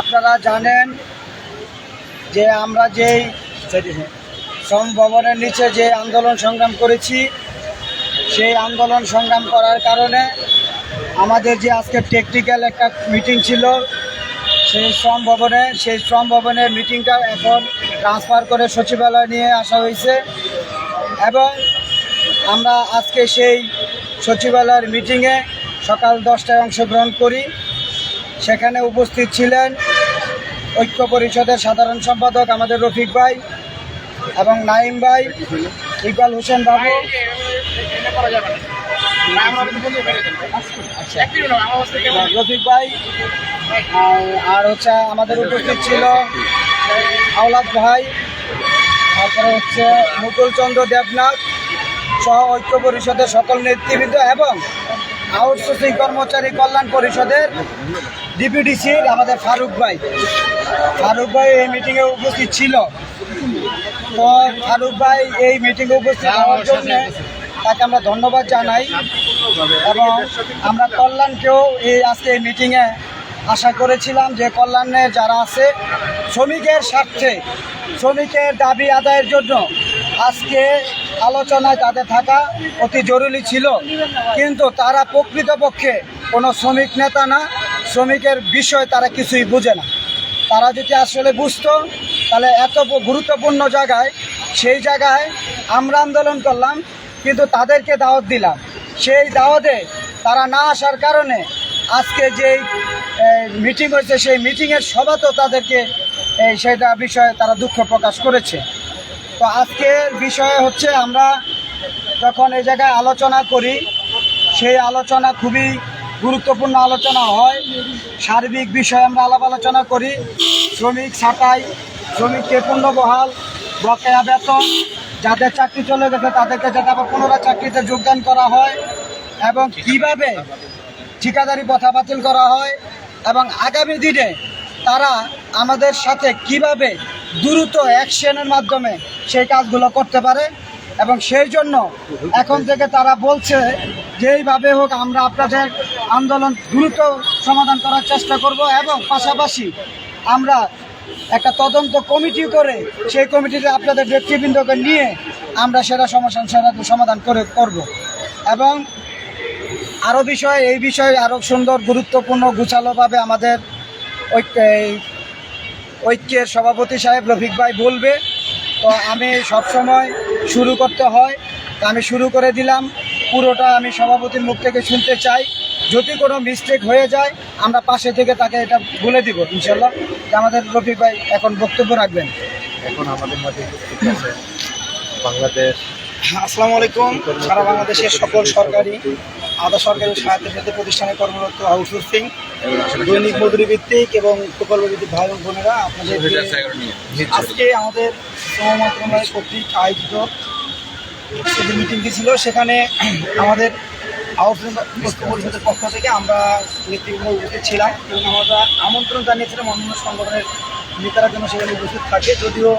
আপনারা জানেন যে আমরা যেই শ্রম ভবনের নিচে যে আন্দোলন সংগ্রাম করেছি, সেই আন্দোলন সংগ্রাম করার কারণে আমাদের যে আজকে টেকনিক্যাল একটা মিটিং ছিল, সেই শ্রম ভবনে সেই শ্রম ভবনের মিটিংটা এখন ট্রান্সফার করে সচিবালয় নিয়ে আসা হয়েছে এবং আমরা আজকে সেই সচিবালয়ের মিটিংয়ে সকাল দশটায় অংশগ্রহণ করি। সেখানে উপস্থিত ছিলেন ঐক্য পরিষদের সাধারণ সম্পাদক আমাদের রফিক ভাই এবং নাইম ভাই, ইকবাল হোসেন বাবু। রফিক ভাই, আর- হচ্ছে আমাদের উপস্থিত ছিল আওলাদ ভাই, তারপরে হচ্ছে মুকুল চন্দ্র দেবনাথ সহ ঐক্য পরিষদের সকল নেতৃবৃন্দ এবং আউটসোর্সিং কর্মচারী কল্যাণ পরিষদের ডিপিডিসির আমাদের ফারুক ভাই। ফারুক ভাই এই মিটিংয়ে উপস্থিত ছিল। তো ফারুক ভাই এই মিটিংয়ে উপস্থিত হওয়ার জন্য তাকে আমরা ধন্যবাদ জানাই এবং আমরা কল্যাণকেও এই আজকে এই মিটিংয়ে আশা করেছিলাম যে কল্যাণে যারা আছে, শ্রমিকের স্বার্থে, শ্রমিকের দাবি আদায়ের জন্য আজকে আলোচনায় তাদের থাকা অতি জরুরি ছিল। কিন্তু তারা প্রকৃতপক্ষে কোনো শ্রমিক নেতা না, শ্রমিকের বিষয় তারা কিছুই বুঝে না। তারা যদি আসলে বুঝতো, তাহলে এত গুরুত্বপূর্ণ জায়গায়, সেই জায়গায় আমরা আন্দোলন করলাম, কিন্তু তাদেরকে দাওয়াত দিলাম। সেই দাওয়াতে তারা না আসার কারণে আজকে যেই মিটিং হয়েছে, সেই মিটিংয়ের সভাতেও তাদেরকে সেটা বিষয়ে তারা দুঃখ প্রকাশ করেছে। তো আজকের বিষয় হচ্ছে আমরা যখন এই জায়গায় আলোচনা করি, সেই আলোচনা খুবই গুরুত্বপূর্ণ আলোচনা হয়। সার্বিক বিষয়ে আমরা আলাপ আলোচনা করি। শ্রমিক ছাঁটাই, শ্রমিককে পূর্ণবহাল, বকেয়া বেতন, যাদের চাকরি চলে গেছে তাদেরকে যাতে আবার পুনরায় চাকরিতে যোগদান করা হয় এবং কীভাবে ঠিকাদারি প্রথা বাতিল করা হয় এবং আগামী দিনে তারা আমাদের সাথে কীভাবে দ্রুত অ্যাকশনের মাধ্যমে সেই কাজগুলো করতে পারে এবং সেই জন্য এখন থেকে তারা বলছে যে এইভাবে হোক আমরা আপনাদের আন্দোলন দ্রুত সমাধান করার চেষ্টা করব এবং পাশাপাশি আমরা একটা তদন্ত কমিটি করে সেই কমিটিতে আপনাদের ব্যক্তিবৃন্দকে নিয়ে আমরা সেটা সমস্যা সমাধান করে করব। এবং আরও বিষয়, এই বিষয়ে আরও সুন্দর, গুরুত্বপূর্ণ, গুছালোভাবে আমাদের এই ঐক্যের সভাপতি সাহেব রফিক ভাই বলবে। তো আমি সবসময় শুরু করতে হয়। তো আমি শুরু করে দিলাম। পুরোটা আমি সভাপতির মুখ থেকে শুনতে চাই। যদি কোনো মিস্টেক হয়ে যায়, আমরা পাশে থেকে তাকে এটা বলে দিব ইনশাল্লাহ আমাদের রফিক ভাই এখন বক্তব্য রাখবেন। এখন আমাদের মাঝে বাংলাদেশ আসসালামু আলাইকুম। সারা বাংলাদেশের সকল সরকারি, আধা সরকারি স্বায়ত্তশাসিত প্রতিষ্ঠানে কর্মরত আউটসোর্সিং দৈনিক মজুরি ভিত্তিক এবং প্রকল্প ভিত্তিক ভাই বোনেরা আপনাদের আজকে আমাদের শ্রম মন্ত্রণালয় কর্তৃক আয়োজিত যে মিটিংটি ছিল সেখানে আমাদের আউটসোর্সিং পরিষদের পক্ষ থেকে আমরা নেতৃবৃন্দ উপস্থিত ছিলাম এবং আমরা আমন্ত্রণ জানিয়েছিলাম অন্যান্য সংগঠনের নেতারা যেন সেখানে উপস্থিত থাকে। যদিও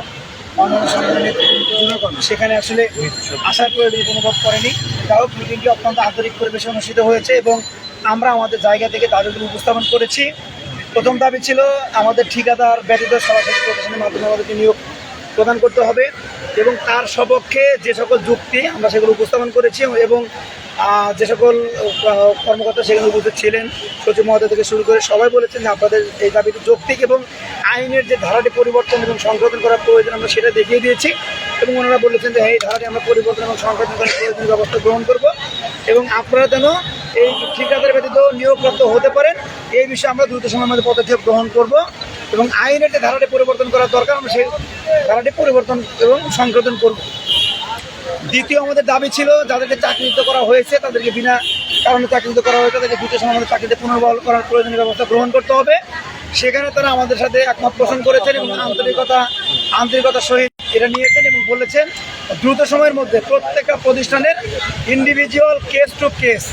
সেখানে আসলে আসার প্রয়োজন অনুভব করেনি। হোক মিটিংটি অত্যন্ত আন্তরিক পরিবেশে অনুষ্ঠিত হয়েছে এবং আমরা আমাদের জায়গা থেকে দাবিগুলো উপস্থাপন করেছি। প্রথম দাবি ছিল আমাদের ঠিকাদার ব্যতীত সরাসরি প্রশাসনের মাধ্যমে আমাদেরকে নিয়োগ প্রদান করতে হবে এবং তার সপক্ষে যে সকল যুক্তি আমরা সেগুলো উপস্থাপন করেছি এবং যে সকল কর্মকর্তা সেখানে উপস্থিত ছিলেন সচিব মহোদয় থেকে শুরু করে সবাই বলেছেন যে আপনাদের এই দাবিটি যৌক্তিক এবং আইনের যে ধারাটি পরিবর্তন এবং সংশোধন করার প্রয়োজন আমরা সেটা দেখিয়ে দিয়েছি এবং ওনারা বলেছেন যে হ্যাঁ, এই ধারাটি আমরা পরিবর্তন এবং সংশোধন করার প্রয়োজনীয় ব্যবস্থা গ্রহণ করব এবং আপনারা যেন এই ঠিকাদার ব্যতীত নিয়োগপ্রাপ্ত হতে পারেন। এই বিষয়ে আমরা দ্রুত সময়ের মধ্যে পদক্ষেপ গ্রহণ করব এবং আইনের যে ধারাটি পরিবর্তন করার দরকার আমরা সেই ধারাটি পরিবর্তন এবং সংশোধন করব। দ্বিতীয় আমাদের দাবি ছিল যাদেরকে চাকরিত করা হয়েছে, তাদেরকে বিনা কারণে চাকরিত করা হয়েছে, তাদেরকে দ্বিতীয় সময় আমাদের চাকরিতে পুনর্বহাল করার প্রয়োজনীয় ব্যবস্থা গ্রহণ করতে হবে। সেখানে তারা আমাদের সাথে একমত পোষণ করেছেন এবং আন্তরিকতা, আন্তরিকতার সহিত এটা নিয়েছেন এবং বলেছেন, দ্রুত সময়ের মধ্যে প্রত্যেকটা প্রতিষ্ঠানের ইন্ডিভিজুয়াল কেস টু কেস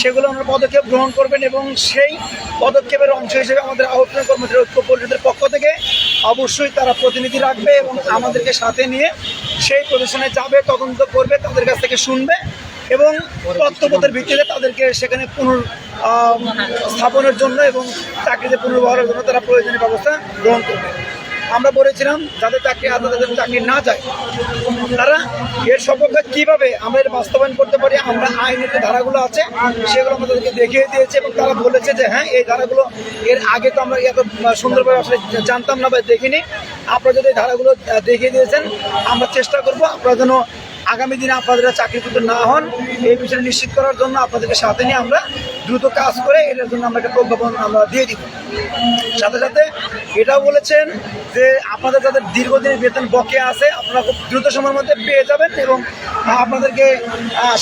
সেগুলো আমরা পদক্ষেপ গ্রহণ করবেন এবং সেই পদক্ষেপের অংশ হিসেবে আমাদের আহ্বান কর্মচারী ঐক্য পরিষদের পক্ষ থেকে অবশ্যই তারা প্রতিনিধি রাখবে এবং আমাদেরকে সাথে নিয়ে সেই প্রতিষ্ঠানে যাবে, তদন্ত করবে, তাদের কাছ থেকে শুনবে এবং তত্ত্বপথের ভিত্তিতে তাদেরকে সেখানে পুনর স্থাপনের জন্য এবং চাকরিতে পুনর্বহারের জন্য তারা প্রয়োজনীয় ব্যবস্থা গ্রহণ করবে। আমরা বলেছিলাম যাদের চাকরি আছে তাদের চাকরি না যায়। তারা এর সপক্ষে কীভাবে আমরা এর বাস্তবায়ন করতে পারি, আমরা আইনের যে ধারাগুলো আছে, সেগুলো আমাদেরকে দেখিয়ে দিয়েছে এবং তারা বলেছে যে হ্যাঁ এই ধারাগুলো এর আগে তো আমরা এত সুন্দরভাবে আসলে জানতাম না বা দেখিনি। আপনারা যদি এই ধারাগুলো দেখিয়ে দিয়েছেন, আমরা চেষ্টা করব আপনারা যেন আগামী দিনে আপনাদের চাকরিচ্যুত না হন, এই বিষয়ে নিশ্চিত করার জন্য আপনাদেরকে সাথে নিয়ে আমরা দ্রুত কাজ করে এটার জন্য আমরা একটা প্রজ্ঞাপন আমরা দিয়ে দিব। সাথে সাথে এটাও বলেছেন যে আপনাদের যাদের দীর্ঘদিনের বেতন বকেয়া আছে, আপনারা খুব দ্রুত সময়ের মধ্যে পেয়ে যাবেন এবং আপনাদেরকে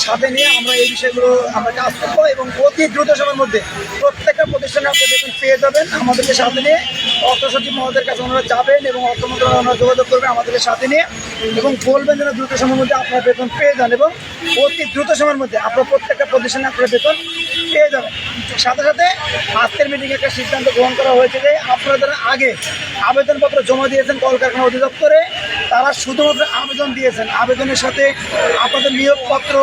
সাথে নিয়ে আমরা এই বিষয়গুলো আমরা কাজ করব এবং অতি দ্রুত সময়ের মধ্যে প্রত্যেকটা প্রতিষ্ঠানে আপনি বেতন পেয়ে যাবেন। আমাদেরকে সাথে নিয়ে অর্থ সচিব মহোদয়ের কাছে ওনারা যাবেন এবং অর্থ মন্ত্রণালয় ওনারা যোগাযোগ করবেন আমাদেরকে সাথে নিয়ে এবং বলবেন যেন দ্রুত সময়ের মধ্যে আপনার বেতন পেয়ে যান এবং অতি দ্রুত সময়ের মধ্যে আপনার প্রত্যেকটা প্রতিষ্ঠানে আপনার বেতন পেয়ে যাবেন সাথে সাথে আজকের মিটিংয়ে একটা সিদ্ধান্ত গ্রহণ করা হয়েছে যে আপনারা আগে আবেদনপত্র জমা দিয়েছেন কলকারখানা অধিদপ্তরে, তারা শুধুমাত্র আবেদন দিয়েছেন। আবেদনের সাথে আপনাদের নিয়োগপত্র,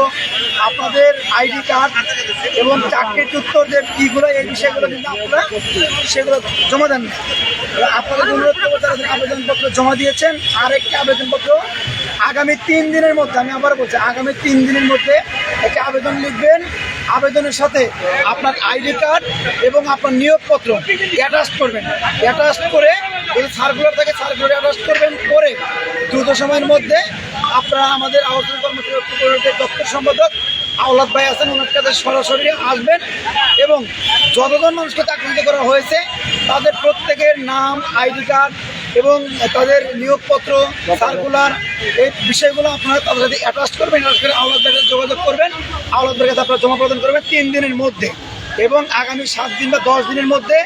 আপনাদের আইডি কার্ড এবং চাকরির উত্তর যে কীগুলো, এই বিষয়গুলো কিন্তু আপনারা সেগুলো জমা দেন আপনাদের অনুরোধ করব যারা আবেদনপত্র জমা দিয়েছেন, আরেকটি আবেদনপত্র আগামী তিন দিনের মধ্যে, আমি আবার বলছি, আগামী তিন দিনের মধ্যে একটি আবেদন লিখবেন। আবেদনের সাথে আপনার আইডি কার্ড এবং আপনার নিয়োগপত্র অ্যাটাচ করবেন। অ্যাটাচ করে যদি সার্কুলার থাকে সার্কুলার অ্যাটাচ করবেন করে দ্রুত সময়ের মধ্যে আপনারা আমাদের আহ্বান কর্মচারী দপ্তর সম্পাদক আওলাদ ভাই আছেন, ওনার কাছে সরাসরি আসবেন এবং যতজন মানুষকে চাকরিতে করা হয়েছে, তাদের প্রত্যেকের নাম, আইডি কার্ড এবং তাদের নিয়োগপত্র সার্কুলার এই বিষয়গুলো আপনারা তাদের সাথে অ্যাটাচ করবেন অ্যাটাচ করে আওলাদ কাছে যোগাযোগ করবেন। আওলাদ ভাইয়ের কাছে আপনারা জমা প্রদান করবেন তিন দিনের মধ্যে এবং আগামী সাত দিন বা দশ দিনের মধ্যে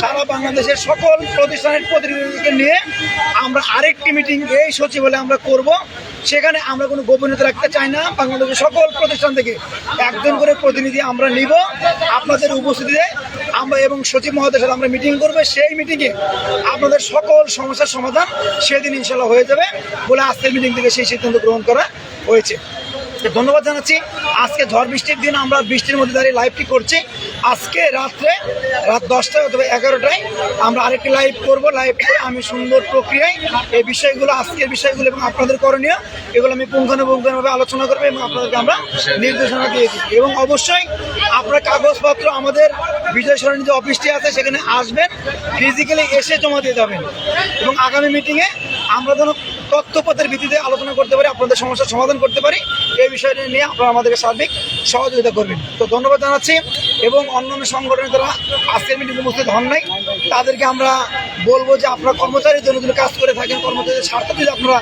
সারা বাংলাদেশের সকল প্রতিষ্ঠানের প্রতিনিধিকে নিয়ে আমরা আরেকটি মিটিং এই সচিবালয়ে আমরা করব। সেখানে আমরা কোনো গোপনীয়তা রাখতে চাই না। বাংলাদেশের সকল প্রতিষ্ঠান থেকে একজন করে প্রতিনিধি আমরা নিব। আপনাদের উপস্থিতিতে আমরা এবং সচিব মহোদয়ের সাথে আমরা মিটিং করব। সেই মিটিংয়ে আপনাদের সকল সমস্যার সমাধান সেদিন ইনশাল্লাহ হয়ে যাবে বলে আজকের মিটিং থেকে সেই সিদ্ধান্ত গ্রহণ করা হয়েছে। ধন্যবাদ জানাচ্ছি। আজকে ঝড় বৃষ্টির দিন, আমরা বৃষ্টির মধ্যে দাঁড়িয়ে লাইভটি করছি। আজকে রাত্রে, রাত দশটায় অথবা এগারোটায় আমরা আরেকটি লাইভ করব। লাইভ করে আমি সুন্দর প্রক্রিয়ায় এই বিষয়গুলো, আজকের বিষয়গুলো এবং আপনাদের করণীয়, এগুলো আমি পুঙ্খানুপুঙ্খানুভাবে আলোচনা করব এবং আপনাদেরকে আমরা নির্দেশনা দিয়েছি এবং অবশ্যই আপনার কাগজপত্র, আমাদের বিজয় সরণী যে অফিসটি আছে, সেখানে আসবেন ফিজিক্যালি এসে জমা দিয়ে যাবেন। এবং আগামী মিটিংয়ে আমরা যেন তথ্যপত্রের ভিত্তিতে আলোচনা করতে পারি, আপনাদের সমস্যার সমাধান করতে পারি। এই বিষয়টি নিয়ে আপনারা আমাদেরকে সার্বিক সহযোগিতা করবেন। তো ধন্যবাদ জানাচ্ছি এবং অন্যান্য সংগঠনের যারা আজকের মিটিং উপস্থিত হন নাই, তাদেরকে আমরা বলব যে আপনারা কর্মচারীর জন্য যদি কাজ করে থাকেন, কর্মচারীদের স্বার্থ যদি আপনারা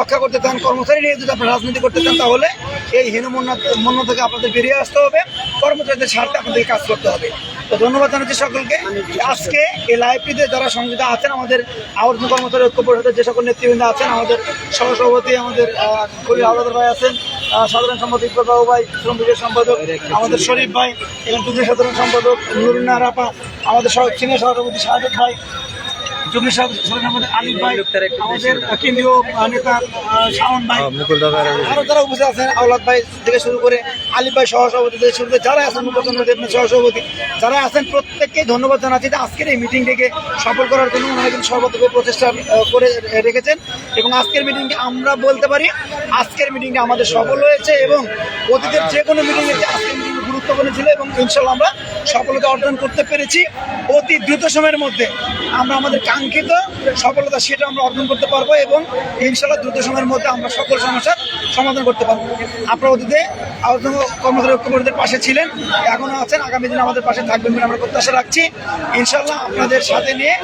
রক্ষা করতে চান, কর্মচারী নিয়ে যদি আপনারা রাজনীতি করতে চান, তাহলে এই হীনমন্য মন্য থেকে আপনাদের বেরিয়ে আসতে হবে। কর্মচারীদের স্বার্থে আপনাদের কাজ করতে হবে। তো ধন্যবাদ জানাচ্ছি সকলকে। আজকে এই লাইব্রেরিতে যারা সংযুক্ত আছেন, আমাদের আবর্তন কর্মচারী ঐক্য পরিষদের যে সকল নেতৃবৃন্দ আছেন, আমাদের সহসভাপতি, আমাদের কবি হাওলাদার ভাই আছেন সাধারণ সম্পাদক বাবু ভাই শ্রম বিভাগের সম্পাদক, আমাদের শরীফ ভাই এবং যুগ্ম সাধারণ সম্পাদক, নুরুন্না রাপা, আমাদের সিনিয়র সভাপতি সাহেব ভাই আলিফ ভাই আমাদের কেন্দ্রীয় আহ, নেতা শাওন ভাই মুকুল দাদা আরও যারা উপস্থিত আছেন আওলাদ ভাই থেকে শুরু করে আলিফ ভাই সহসভাপতি থেকে শুরু করে যারা আছেন মুখচন্দ্র দেবনাথ সহসভাপতি যারা আছেন প্রত্যেককে ধন্যবাদ জানাচ্ছি যে আজকের এই মিটিংটিকে সফল করার জন্য ওনারা কিন্তু সর্বতভাবে প্রচেষ্টা করে রেখেছেন এবং আজকের মিটিংকে আমরা বলতে পারি আজকের মিটিংটা আমাদের সফল হয়েছে এবং অতীতের যে কোনো মিটিংয়ের আজকের মিটিং গুরুত্বপূর্ণ ছিল এবং ইনশাল্লাহ আমরা সফলতা অর্জন করতে পেরেছি অতি দ্রুত সময়ের মধ্যে। আমরা আমাদের কাঙ্ক্ষিত সফলতা সেটা আমরা অর্জন করতে পারব এবং ইনশাল্লাহ দ্রুত সময়ের মধ্যে আমরা সকল সমস্যার সমাধান করতে পারব। আপনারা অতীতে কর্মচারী পাশে ছিলেন এখনও আছেন আগামী দিন আমাদের পাশে থাকবেন বলে আমরা প্রত্যাশা রাখছি। ইনশাল্লাহ আপনাদের সাথে নিয়ে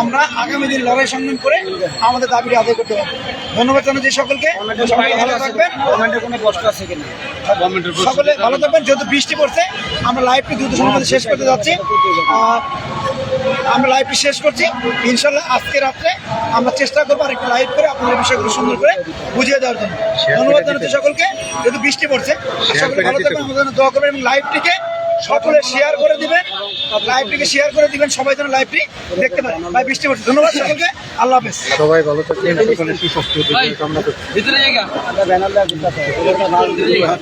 আমরা আগামী দিন লড়াই সংগ্রাম করে আমাদের দাবিটি আদায় করতে পারব। ধন্যবাদ জানাচ্ছি সকলকে। সকলে ভালো থাকবেন। কোনো? কষ্ট আছে কিনা? সকলে ভালো থাকবেন। যেহেতু বৃষ্টি পড়ছে আমরা লাইভটি দ্রুত সময় শেষ করতে যাচ্ছি। আমরা লাইভটি শেষ করছি। ইনশাল্লাহ আজকে রাত্রে আমরা চেষ্টা করব আরেকটি লাইভ করে আপনাদের বিষয়গুলো সুন্দর করে বুঝিয়ে দেওয়ার জন্য। ধন্যবাদ জানাচ্ছি সকলকে। যেহেতু বৃষ্টি পড়ছে সকলে ভালো থাকবেন আমাদের দোয়া করবেন এবং লাইভটিকে সকলে শেয়ার করে দিবেন। লাইভটিকে শেয়ার করে দিবেন সবাই যেন লাইভটি দেখতে পারেন ভাই বৃষ্টি পড়ছে। ধন্যবাদ সকলকে। আল্লাহ হাফেজ। সবাই ভালো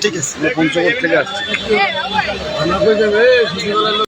ঠিক আছে। হ্যাঁ,